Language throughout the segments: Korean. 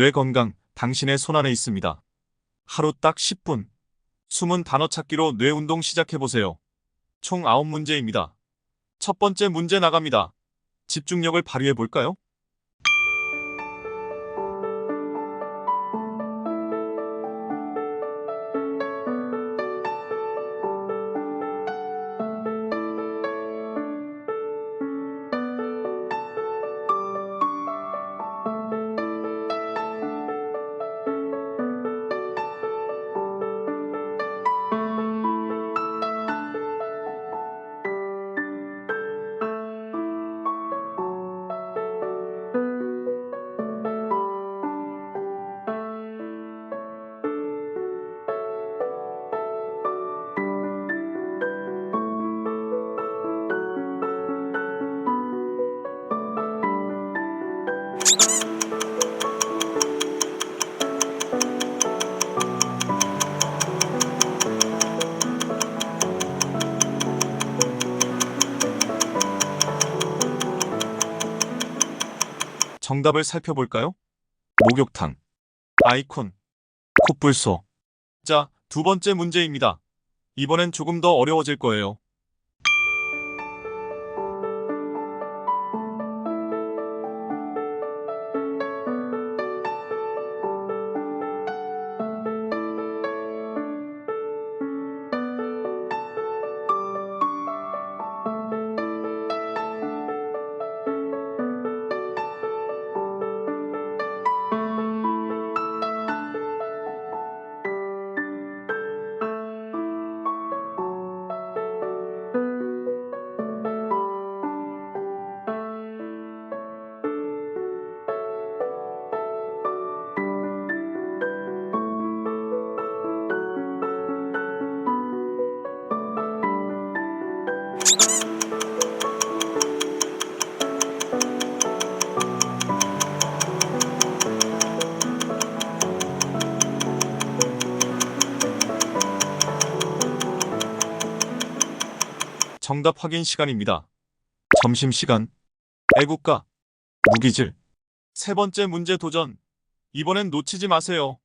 뇌 건강 당신의 손안에 있습니다. 하루 딱 10분. 숨은 단어 찾기로 뇌 운동 시작해 보세요. 총 9문제입니다. 첫 번째 문제 나갑니다. 집중력을 발휘해 볼까요? 정답을 살펴볼까요? 목욕탕, 아이콘, 콧불소. 자, 두 번째 문제입니다. 이번엔 조금 더 어려워질 거예요. 정답 확인 시간입니다. 점심시간. 애국가. 무기질. 세 번째 문제 도전. 이번엔 놓치지 마세요.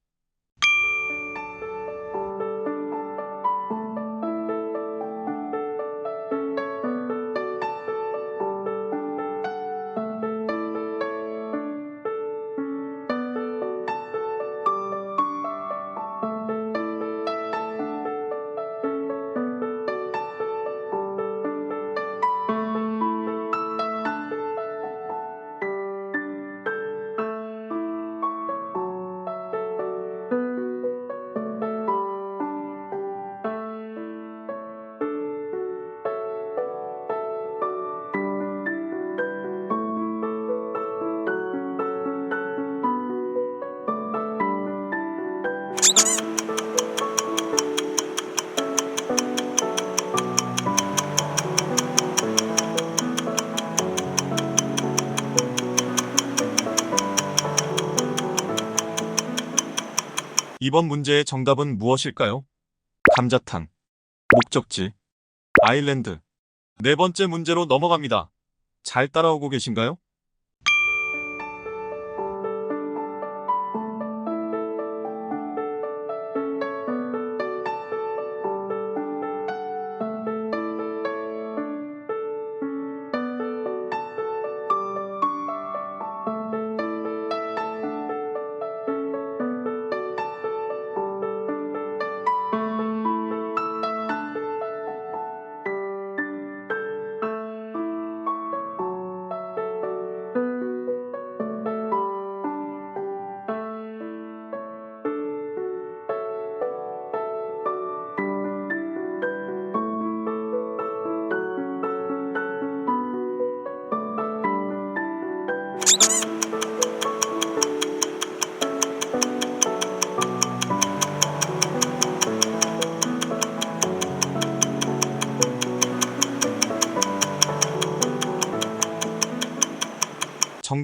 이번 문제의 정답은 무엇일까요? 감자탕, 목적지, 아일랜드. 네 번째 문제로 넘어갑니다. 잘 따라오고 계신가요?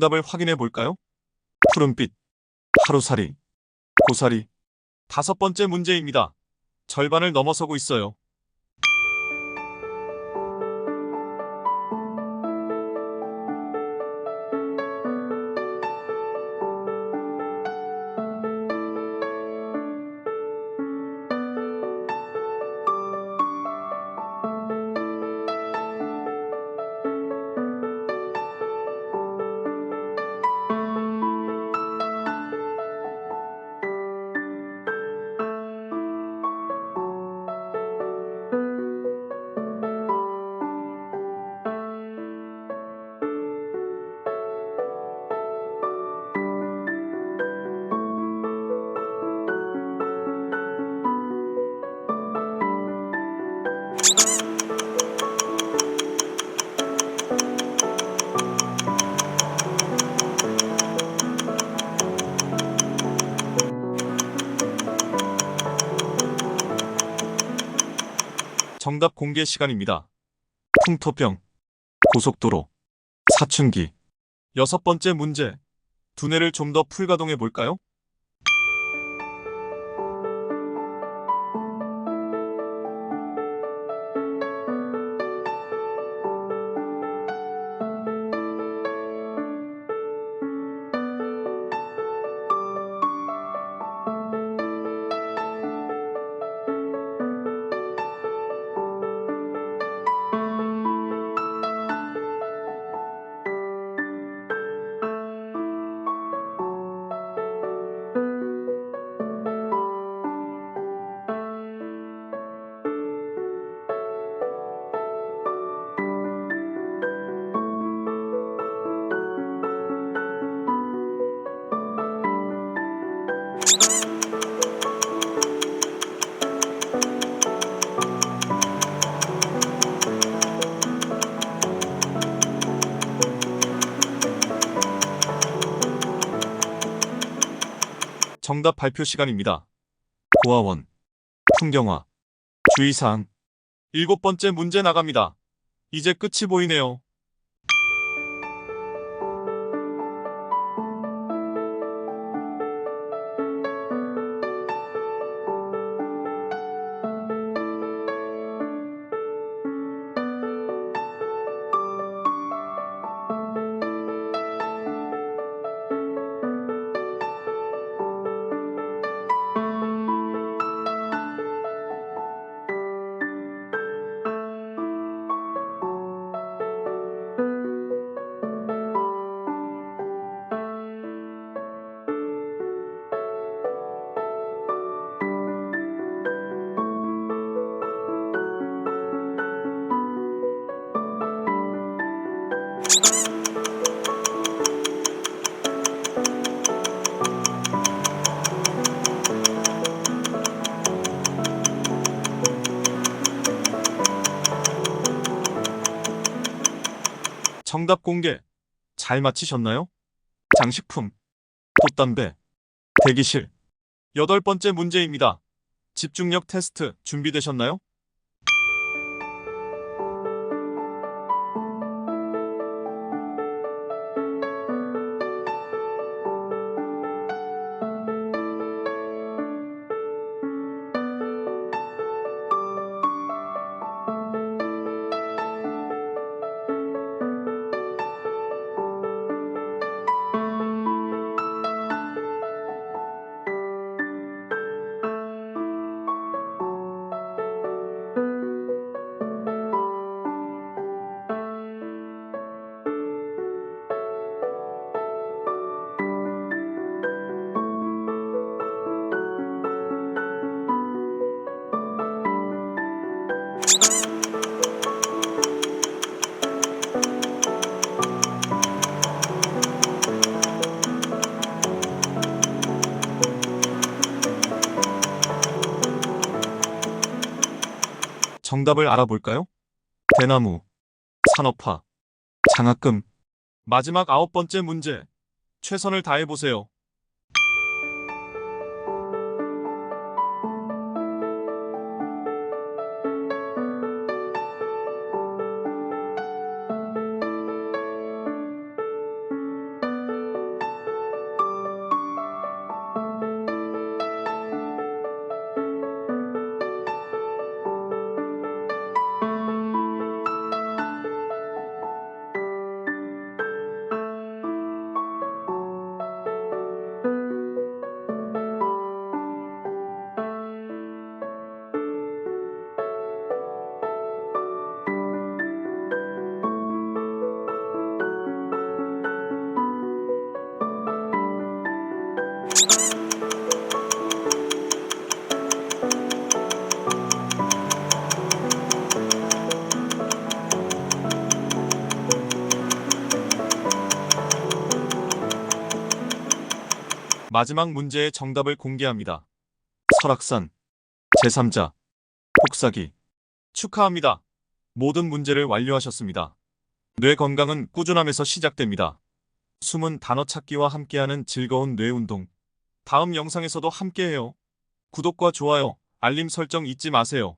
정답을 확인해 볼까요? 푸른빛, 하루살이, 고사리. 다섯 번째 문제입니다. 절반을 넘어서고 있어요. 정답 공개 시간입니다. 풍토병, 고속도로, 사춘기. 여섯 번째 문제. 두뇌를 좀 더 풀가동해 볼까요? 정답 발표 시간입니다. 고아원, 풍경화, 주의사항. 일곱 번째 문제 나갑니다. 이제 끝이 보이네요. 정답 공개. 잘 맞히셨나요? 장식품, 돛담배, 대기실. 여덟 번째 문제입니다. 집중력 테스트 준비되셨나요? 정답을 알아볼까요? 대나무, 산업화, 장학금. 마지막 아홉 번째 문제. 최선을 다해보세요. 마지막 문제의 정답을 공개합니다. 설악산, 제3자, 복사기. 축하합니다. 모든 문제를 완료하셨습니다. 뇌 건강은 꾸준함에서 시작됩니다. 숨은 단어 찾기와 함께하는 즐거운 뇌 운동. 다음 영상에서도 함께해요. 구독과 좋아요, 알림 설정 잊지 마세요.